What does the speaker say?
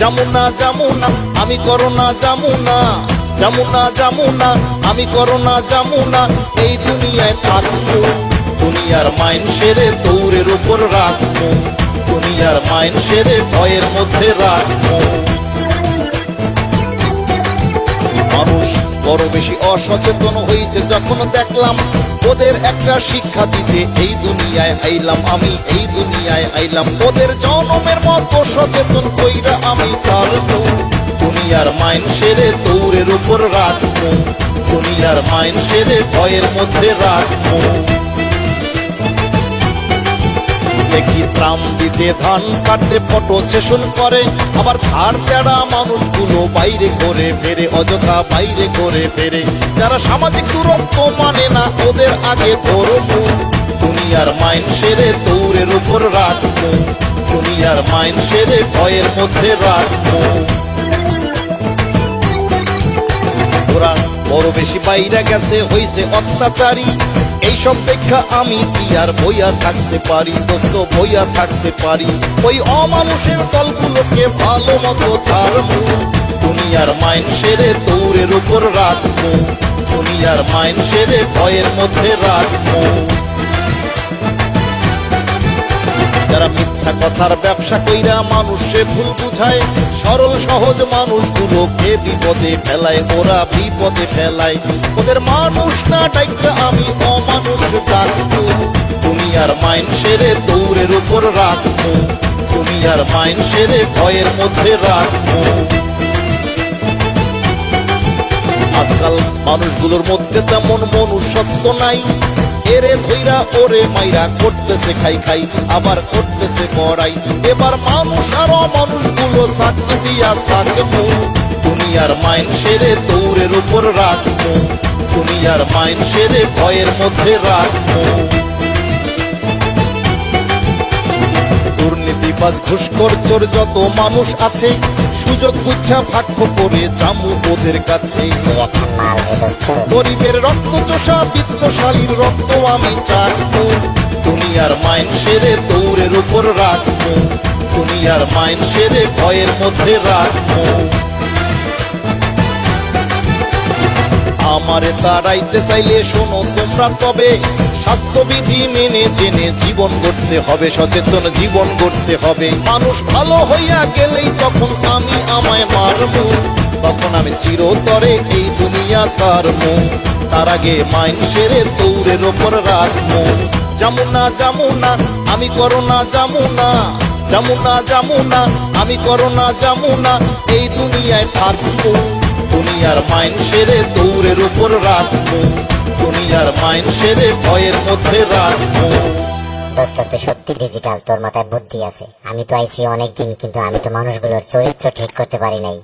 যমুনা যমুনা আমি করোনা যমুনা যমুনা যমুনা আমি করোনা যমুনা এই দুনিয়ায় থাকব, দুনিয়ার মাইন সেরে দৌড়ের উপর রাখব। দুনিয়ার মাইন সেরে ভয়ের মধ্যে রাখব। বড় বেশি অসচেতন হয়েছে যখন দেখলাম ওদের একটা শিক্ষা দিতে এই দুনিয়ায় আইলাম আমি, এই দুনিয়ায় আইলাম। ওদের জনমের মতো সচেতন কইরা আমি সারবো দুনিয়ার মাইন সেরে দৌড়ের উপর রাখব। দুনিয়ার মাইন সেরে ভয়ের মধ্যে রাখব। দেখি ত্রাণ দিতে ধান কাটতে ফটো সেশন করে। আবার ধার তেড়া মানুষগুলো বাইরে করে ফেরে, অযথা বাইরে করে ফেরে। যারা সামাজিক দূরত্ব মানে না, ওদের আগে ধরবো দুনিয়ার মাইন সেরে দৌড়ের উপর রাখব। দুনিয়ার মাইন সেরে ভয়ের মধ্যে রাখব। ওরা বড় বেশি বাইরে গেছে, হইছে অত্যাচারী। এইসব দেখা আমি কি আর বইয়া থাকতে পারি? দোস্ত, বইয়া থাকতে পারি। ওই অমানুষের দলগুলোকে ভালো মতো ছাড়বো। দুনিয়ার মাইন সেরে দৌড়ের উপর রাখব। দুনিয়ার মাইন সেরে ভয়ের মধ্যে রাখব। যারা মিথ্যা কথার ব্যবসা কইরা মানুষে ভুল বুঝায়, সরল সহজ মানুষগুলোকে বিপদে ফেলায়, ওরা বিপদে ফেলায়। ওদের মানুষ না ডাইকা আমি অমানুষ ডাকবো। দুনিয়ার মাইন সেরে দৌড়ের উপর রাখব। দুনিয়ার মাইন সেরে ভয়ের মধ্যে রাখব। আজকাল মানুষগুলোর মধ্যে তেমন মনুষ্যত্ব নাই। এরে ধইরা, ওরে মাইরা করতেছে খাই খাই, আবার করতেছে বড়াই এবার মানুষ আর মানুষগুলো সাথে দিয়া সাকমু দুনিয়ার মাইন সেরে দৌড়ের উপর রাখব দুনিয়ার মাইন সেরে ভয়ের মধ্যে রাখব দুর্নীতিবাজ ঘুষখোর চোর যত মানুষ আছে সুযোগ বুঝা ভাগ্য করে জামু ওদের কাছে। গরিবের রক্ত চোষা, বিত্তশালীর রক্ত আমি চাটবো। দুনিয়ার মাইন সেরে দৌড়ের উপর রাখব। দুনিয়ার মাইন সেরে ভয়ের মধ্যে রাখব। আমারে তাড়াইতে চাইলে শোনো তোমরা তবে স্বাস্থ্যবিধি মেনে জেনে জীবন গড়তে হবে, সচেতন জীবন গড়তে হবে। মানুষ ভালো হইয়া গেলেই তখন আমি আমায় মারবো তখন আমি চিরতরে এই দুনিয়া ছাড়বো তার আগে মাইন সেরে দৌড়ের ওপর রাখব যমুনা যমুনা আমি করোনা যমুনা যমুনা যমুনা আমি করোনা যমুনা এই দুনিয়ায় থাকব দুনিয়ার মাইন সেরে দৌড়ের উপর রাখব দুনিয়ার মাইন সেরে ভয়ের মধ্যে রাখব। দোস্ত সত্যি ডিজিটাল তোর মাথায় বুদ্ধি আছে। আমি তো আইছি অনেকদিন, কিন্তু আমি তো মানুষগুলোর চরিত্র ঠিক করতে পারি নাই।